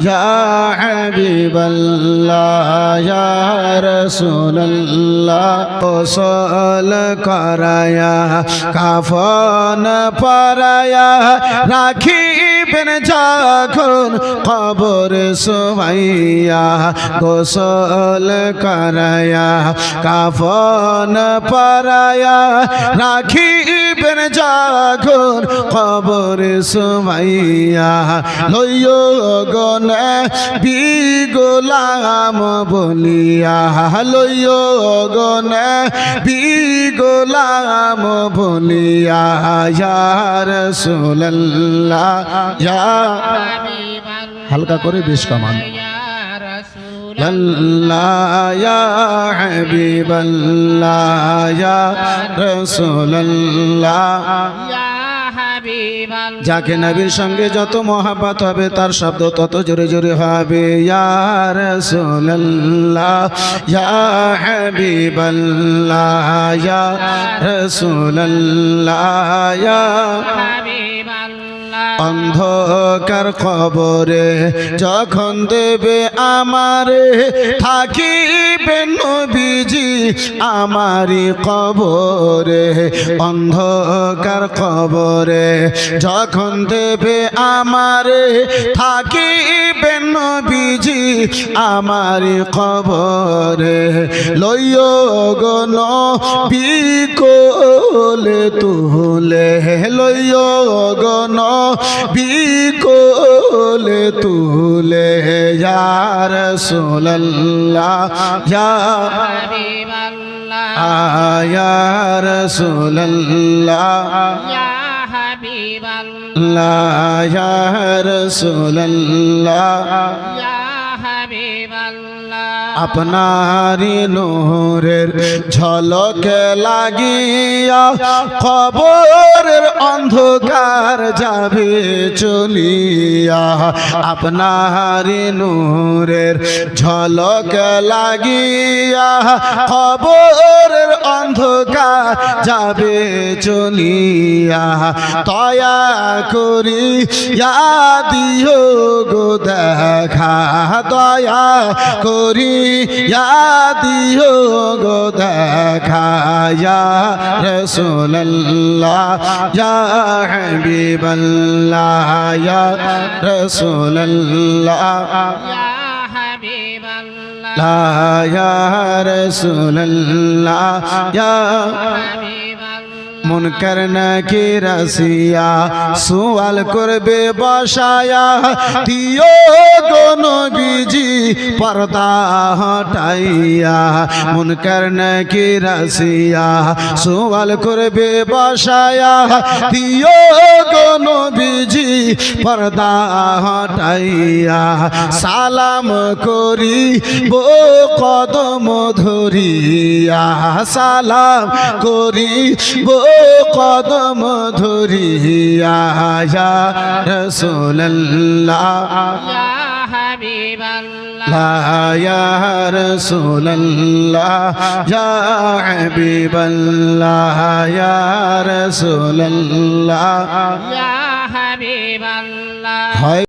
ইয়া হাবিবাল্লাহ রাসূলুল্লাহ গোসল করায়া কাফন পরায়া রাখিবেন যখন কবর সুমাইয়া গোসল করায়া কাফন পরায়া রাখিবেন যখন কবর সুমাইয়া লইয় গন বিগোলাম বলিয়া লইয় গন বিগোলাম বলিয়া ইয়ার সুল্লাহ হালকা করে বেশ কামান। ইয়া হাবিবাল্লাহ, ইয়া রাসূলুল্লাহ। যাকে নবীর সঙ্গে যত মহাব্বত হবে, তার শব্দ তত জোরে জোরে হবে। ইয়ার সোল্লাহ হাবিবাল্লাহ রাসূলুল্লাহ, ইয়া অন্ধকার খবরে যখন দেবে আমারে, থাকিবে নবীজি আমারি কবরে। অন্ধকার খবরে যখন দেবে আমারে, থাকিবে নবীজি আমারি কবরে। লইয় গন বিকোলে তুলে লইয় গন বিকোলে তুলে ইয়ার সোল্লাহ আয়ার সোল্লাহ ইয়ার সোল্লাহ আপনারি নোহরের ঝলকে লাগিয়া খবরের অন্ধকার যাবে চলিয়া। আপনারি নোহরের ঝলক লাগিয়া খবরের অন্ধকার যাবে চলিয়া তয়া করি দিও গো দেখা, দয়া করি দিও গো দেখা, ইয়া রসুল্লাহ ইয়া হাবিবাল্লাহ, ইয়া রসুল্লাহ ইয়া রসুল্লাহ ইয়া মুনকার নাকি রাসিয়া সুয়াল করবে বসায়া। দিও গন বিজি পর্দা হটাইয়া। মুনকার নাকি রাসিয়া সুয়াল করবে বসায়া। দিও গন বিজি পর্দা হটাইয়া। সালাম করি বো কদম ধরিয়া। সালাম করি বো কদম ধরিয়া রসুল্লাহ রসুল্লাহ ইয়া হাবিবাল্লাহ ইয়া রসুল্লাহ হয়